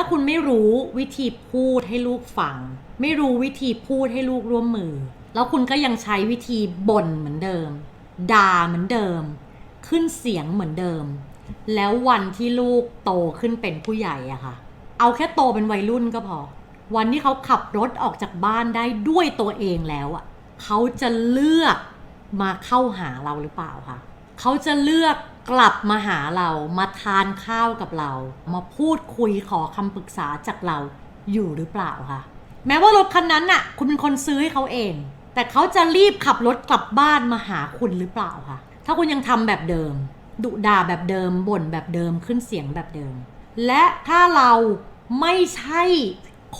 าคุณไม่รู้วิธีพูดให้ลูกฟัง ไม่รู้วิธีพูดให้ลูกร่วมมือ แล้วคุณก็ยังใช้วิธีบ่นเหมือนเดิม ด่าเหมือนเดิม ขึ้นเสียงเหมือนเดิม แล้ววันที่ลูกโตขึ้นเป็นผู้ใหญ่อะค่ะ เอาแค่โตเป็นวัยรุ่นก็พอ วันที่เขาขับรถออกจากบ้านได้ด้วยตัวเองแล้วอะเขาจะเลือกมาเข้าหาเราหรือเปล่าคะเขาจะเลือก กลับมาหาเรามาทานข้าวกับเรา มาพูดคุยขอคำปรึกษาจากเราอยู่หรือเปล่าคะแม้ว่ารถคันนั้นน่ะ คุณเป็นคนซื้อให้เขาเอง แต่เขาจะรีบขับรถกลับบ้านมาหาคุณหรือเปล่าคะถ้าคุณยังทำแบบเดิมดุด่าแบบเดิมบ่นแบบเดิมขึ้นเสียงแบบเดิม และถ้าเราไม่ใช่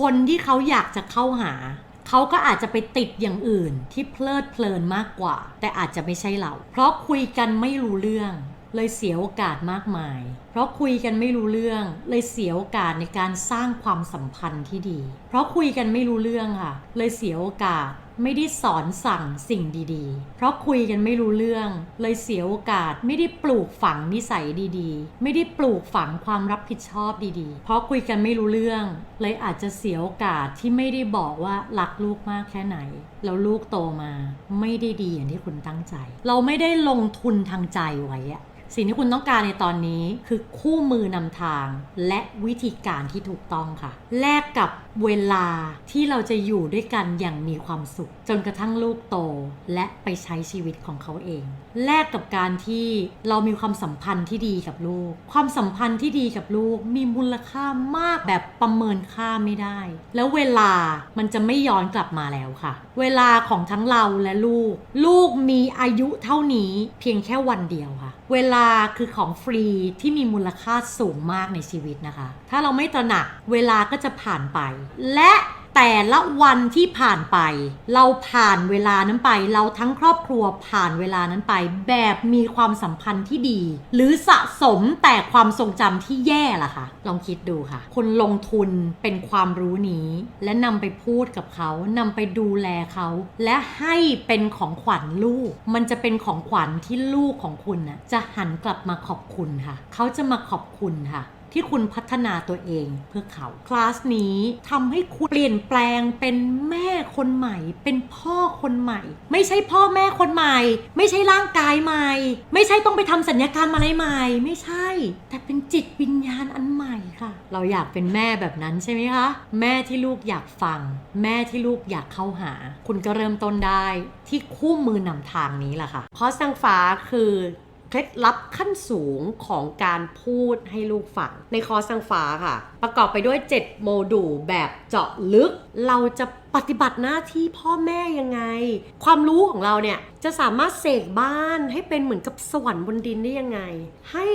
คนที่เขาอยากจะเข้าหา เขาก็อาจจะไปติดอย่างอื่นที่เพลิดเพลินมากกว่า แต่อาจจะไม่ใช่เรา เพราะคุยกันไม่รู้เรื่อง เลยเสียโอกาสมากมาย เพราะคุยกันไม่รู้เรื่อง เลยเสียโอกาสในการสร้างความสัมพันธ์ที่ดี เพราะคุยกันไม่รู้เรื่องค่ะ เลยเสียโอกาสไม่ได้สอนสั่งสิ่งดีๆ เพราะคุยกันไม่รู้เรื่อง เลยเสียโอกาสไม่ได้ปลูกฝังนิสัยดีๆ ไม่ได้ปลูกฝังความรับผิดชอบดีๆ เพราะคุยกันไม่รู้เรื่อง เลยอาจจะเสียโอกาสที่ไม่ได้บอกว่ารักลูกมากแค่ไหน แล้วลูกโตมา ไม่ได้ดีอย่างที่คุณตั้งใจ เราไม่ได้ลงทุนทางใจไว้อะ สิ่งที่คุณต้องการในตอนนี้คือคู่มือนำทาง และวิธีการที่ถูกต้องค่ะ แลกกับเวลาที่เราจะอยู่ด้วยกันอย่างมีความสุข จนกระทั่งลูกโต และไปใช้ชีวิตของเขาเอง แลกกับการที่เรามีความสัมพันธ์ที่ดีกับลูก ความสัมพันธ์ที่ดีกับลูกมีมูลค่ามากแบบประเมินค่าไม่ได้ แล้วเวลามันจะไม่ย้อนกลับมาแล้วค่ะ เวลาของทั้งเราและลูก ลูกมีอายุเท่านี้เพียงแค่วันเดียวค่ะ เวลาคือของฟรีที่มีมูลค่าสูงมากในชีวิตนะคะ ถ้าเราไม่ตระหนักเวลาก็จะผ่านไป และ แต่ละวันที่ผ่านไป เราผ่านเวลานั้นไป เราทั้งครอบครัวผ่านเวลานั้นไป แบบมีความสัมพันธ์ที่ดี หรือสะสมแต่ความทรงจำที่แย่ล่ะคะลองคิดดูค่ะ คนลงทุนเป็นความรู้นี้ และนำไปพูดกับเขานำไปดูแลเขา และให้เป็นของขวัญลูก มันจะเป็นของขวัญที่ลูกของคุณน่ะจะหันกลับมาขอบคุณค่ะ เขาจะมาขอบคุณค่ะ ที่คุณพัฒนาตัวเองเพื่อเขาคลาสนี้ทำให้คุณเปลี่ยนแปลงเป็นแม่คนใหม่ เป็นพ่อคนใหม่ ไม่ใช่พ่อแม่คนใหม่ ไม่ใช่ร่างกายใหม่ ไม่ใช่ต้องไปทำสัญญกรรมอะไรใหม่ ไม่ใช่ แต่เป็นจิตวิญญาณอันใหม่ค่ะ เราอยากเป็นแม่แบบนั้นใช่ไหมคะแม่ที่ลูกอยากฟัง แม่ที่ลูกอยากเข้าหา คุณก็เริ่มต้นได้ที่คู่มือนำทางนี้แหละค่ะคอร์สนางฟ้าคือ เคล็ดลับขั้นสูงของการพูดให้ลูกฟัง ในคอร์สสังฟ้าค่ะ ประกอบไปด้วย 7 โมดูลแบบเจาะลึก เราจะปฏิบัติหน้าที่พ่อแม่ยังไง ความรู้ของเราเนี่ย จะสามารถเสกบ้านให้เป็นเหมือนกับสวรรค์บนดินได้ยังไง ให้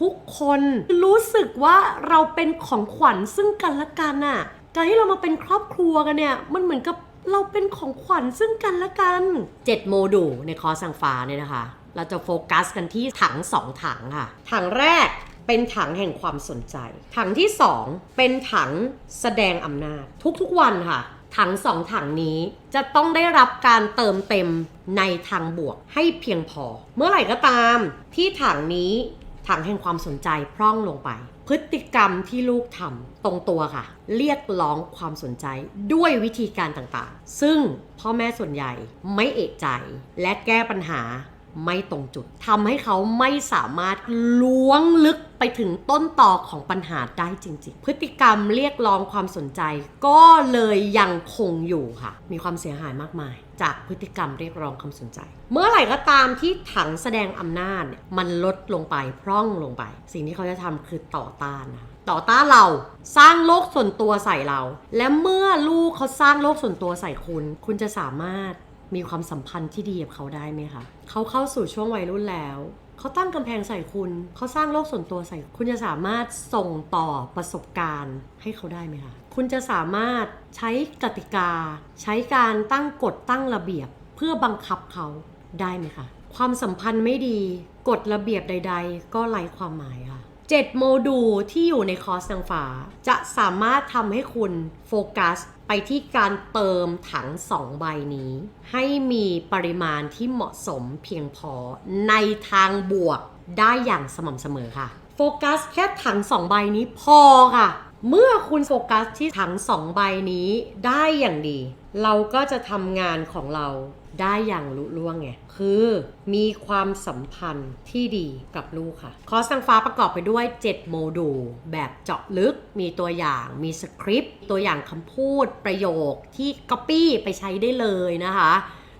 ทุกคนรู้สึกว่าเราเป็นของขวัญซึ่งกันและกันน่ะการที่เรามาเป็นครอบครัวกันเนี่ยมันเหมือนกับเราเป็นของขวัญซึ่งกันและกัน 7 โมดูลในคอร์สสังฟ้าเนี่ยนะคะ เราจะโฟกัสกันที่ถัง 2 ถังค่ะ ถังแรกเป็นถังแห่งความสนใจ ถังที่ 2 เป็นถังแสดงอำนาจ ทุกๆวันค่ะ ถังสองถังนี้จะต้องได้รับการเติมเต็มในทางบวกให้เพียงพอ เมื่อไหร่ก็ตาม ที่ถังนี้ถังแห่งความสนใจพร่องลงไป พฤติกรรมที่ลูกทำตรงตัวค่ะ เรียกร้องความสนใจด้วยวิธีการต่างๆ ซึ่งพ่อแม่ส่วนใหญ่ไม่เอะใจ และแก้ปัญหา ไม่ตรงจุดทำให้เขาไม่สามารถล้วงลึกไปถึงต้นตอของปัญหาได้จริง ๆ พฤติกรรมเรียกร้องความสนใจ ก็เลยยังคงอยู่ค่ะ มีความเสียหายมากมาย จากพฤติกรรมเรียกร้องความสนใจ เมื่อไหร่ก็ตามที่ถังแสดงอำนาจเนี่ยมันลดลงไปพร่องลงไป สิ่งที่เขาจะทำคือต่อต้านนะคะต่อต้านเราสร้างโลกส่วนตัวใส่เรา และเมื่อลูกเขาสร้างโลกส่วนตัวใส่คุณ คุณจะสามารถ มีความสัมพันธ์ที่ดีกับเขาได้ไหมคะเขาเข้าสู่ช่วงวัยรุ่นแล้วเขาตั้งกำแพงใส่คุณ เขาสร้างโลกส่วนตัวใส่ คุณจะสามารถส่งต่อประสบการณ์ให้เขาได้ไหมคะ คุณจะสามารถใช้กติกา ใช้การตั้งกฎตั้งระเบียบ เพื่อบังคับเขาได้ไหมคะ ความสัมพันธ์ไม่ดี กฎระเบียบใด ๆ ก็ไร้ความหมายค่ะ7โมดูลที่อยู่ในคอร์สนางฟ้าจะสามารถทำให้คุณโฟกัส ไปที่การเติมถังสองใบนี้ ให้มีปริมาณที่เหมาะสมเพียงพอในทางบวกได้อย่างสม่ำเสมอค่ะ โฟกัสแค่ถังสองใบนี้พอค่ะ เมื่อคุณโฟกัสที่ทั้งสองใบนี้ได้อย่างดี เราก็จะทำงานของเราได้อย่างลุล่วงไง คือมีความสัมพันธ์ที่ดีกับลูกค่ะ คอร์สทางฟ้าประกอบไปด้วย 7 โมดูล แบบเจาะลึก มีตัวอย่าง มีสคริปต์ ตัวอย่างคำพูด ประโยคที่ Copy ไปใช้ได้เลยนะคะ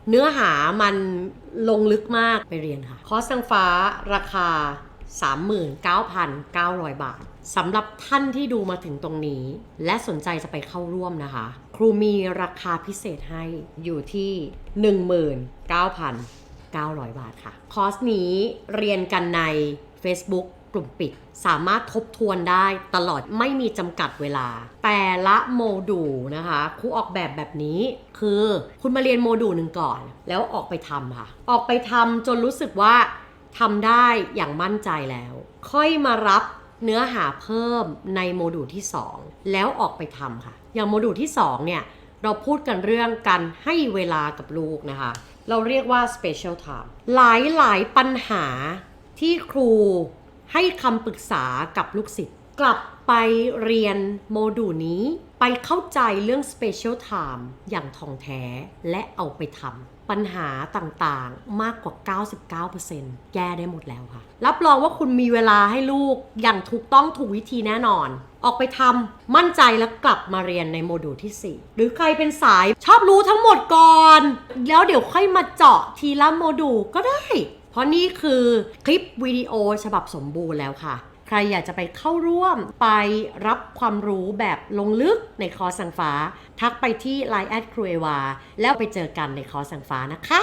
เนื้อหามันลงลึกมากไปเรียนค่ะ คอร์สทางฟ้าราคา 39,900 บาท สำหรับท่านที่ดูมาถึงตรงนี้ และสนใจจะไปเข้าร่วมนะคะ ครูมีราคาพิเศษให้อยู่ที่ 19,900 บาทค่ะ คอร์สนี้เรียนกันใน Facebook กลุ่มปิด สามารถทบทวนได้ตลอดไม่มีจำกัดเวลา แต่ละโมดูลนะคะครูออกแบบแบบนี้คือคุณมาเรียนโมดูลหนึ่งก่อน แล้วออกไปทำค่ะ ออกไปทำจนรู้สึกว่าทำได้อย่างมั่นใจแล้ว ค่อยมารับ เนื้อหาเพิ่มในโมดูลที่ 2 แล้วออกไปทำค่ะ อย่างโมดูลที่ 2 เนี่ย เราพูดกันเรื่องการให้เวลากับลูกนะคะ เราเรียกว่า special time หลายหลายปัญหาที่ครูให้คำปรึกษากับลูกศิษย์ กลับไปเรียนโมดูลนี้ไปเข้าใจเรื่อง special time อย่างท่องแท้และเอาไปทำปัญหาต่างๆมากกว่า 99%แก้ได้หมดแล้วค่ะ รับรองว่าคุณมีเวลาให้ลูกอย่างถูกต้องถูกวิธีแน่นอน ออกไปทำมั่นใจแล้วกลับมาเรียนในโมดูลที่ 4 หรือใครเป็นสายชอบรู้ทั้งหมดก่อน แล้วเดี๋ยวค่อยมาเจาะทีละโมดูลก็ได้ เพราะนี่คือคลิปวิดีโอฉบับสมบูรณ์แล้วค่ะ ครอยากจะไปเข้าร่วมไปรับความรู้แบบลงลึกในคอสสังฟ้า ทักไปที่ Line แอดครูเอวาแล้วไปเจอกันในคอสสังฟ้านะคะ